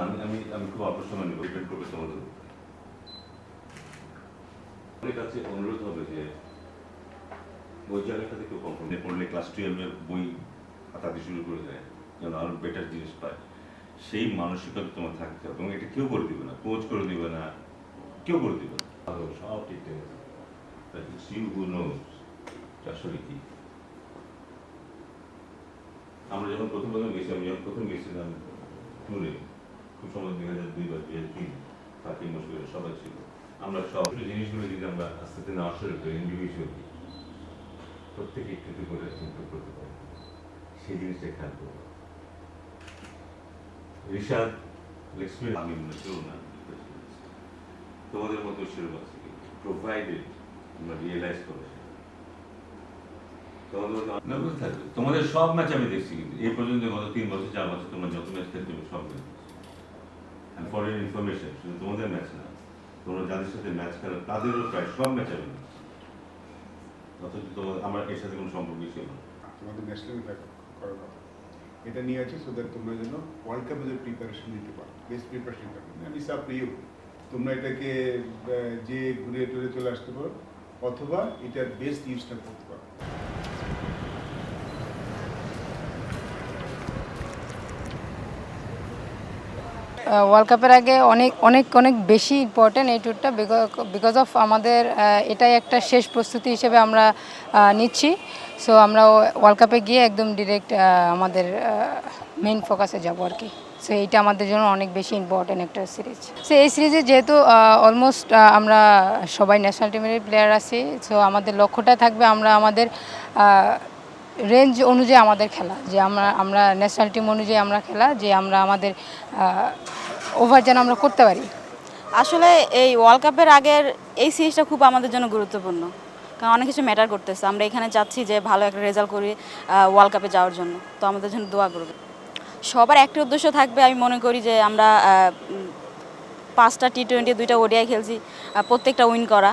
আমি আমি আমি খুব সময় নেব ডিপেন্ড তোমাদের। কাছে অনুরোধ হবে যে ওই জায়গাটাতে কেউ কম্প্রোমাইজ পড়লে ক্লাস টুয়েলভের বই হাতাতে শুরু করে দেয়। যেন আরও বেটার জিনিস পায়। সেই মানসিকতা তোমার থাকতে হবে। এবং এটা কেউ করে দিবে না। কোচ করে দিবে না। কেউ করে ভালো সব ঠিকঠাক আসলে কি? আমরা যখন প্রথম প্রথম গেছি আমি যখন প্রথম গেছিলাম ট্যুরে খুব সময় দুই হাজার দুই বা দুই হাজার তিন ফাঁকি সবাই ছিল। আমরা সব জিনিসগুলো যদি আমরা আস্তে আস্তে না আসলে করি ইন্ডিভিজুয়ালি প্রত্যেকে একটু করে করতে পারি। সেই জিনিসটা খেয়াল করব ঋষাদ এক্সপিরিয়েন্স আমি মনে না। তোমাদের মতো সেরকম আছে প্রোভাইডেড তোমরা রিয়েলাইজ করো তোমাদের সব ম্যাচ আমি দেখছি কিন্তু। এই পর্যন্ত গত তিন বছর চার বছর তোমরা যত ম্যাচ খেলতে হবে সব ম্যাচ ফর ইনফরমেশন শুধু তোমাদের ম্যাচ না তোমরা যাদের সাথে ম্যাচ খেলো তাদেরও প্রায় সব ম্যাচ আমি। অথচ তোমার আমার এর সাথে কোনো সম্পর্কই ছিল না। তোমাদের ন্যাশনাল করার কথা। এটা নিয়ে আছে সো দ্যাট তোমরা যেন ওয়ার্ল্ড কাপে যে প্রিপারেশন নিতে পারো বেস্ট প্রিপারেশন আমি সাপ ইউ তোমরা এটাকে যে ঘুরে টুরে চলে আসতে পারো অথবা এটার বেস্ট ইউজটা করতে পারো। ওয়ার্ল্ড কাপের আগে অনেক অনেক অনেক বেশি ইম্পর্ট্যান্ট এই ট্যুরটা বিকজ অফ আমাদের এটাই একটা শেষ প্রস্তুতি হিসেবে আমরা নিচ্ছি। সো আমরা ওয়ার্ল্ড কাপে গিয়ে একদম ডিরেক্ট আমাদের মেইন ফোকাসে যাব আর কি। সো এইটা আমাদের জন্য অনেক বেশি ইম্পর্ট্যান্ট একটা সিরিজ সো এই সিরিজে যেহেতু অলমোস্ট আমরা সবাই ন্যাশনাল টিমের প্লেয়ার আছি। সো আমাদের লক্ষ্যটা থাকবে আমরা আমাদের রেঞ্জ অনুযায়ী আমাদের খেলা, যে আমরা আমরা ন্যাশনাল টিম অনুযায়ী আমরা খেলা, যে আমরা আমাদের ওভার যেন আমরা করতে পারি। আসলে এই ওয়ার্ল্ড কাপের আগের এই সিরিজটা খুব আমাদের জন্য গুরুত্বপূর্ণ, কারণ অনেক কিছু ম্যাটার করতেছে। আমরা এখানে চাচ্ছি যে ভালো একটা রেজাল্ট করি ওয়ার্ল্ড কাপে যাওয়ার জন্য। তো আমাদের জন্য দোয়া করবে সবার একটা উদ্দেশ্য থাকবে, আমি মনে করি যে আমরা পাঁচটা টি টোয়েন্টি দুইটা ওডিআই খেলছি প্রত্যেকটা উইন করা।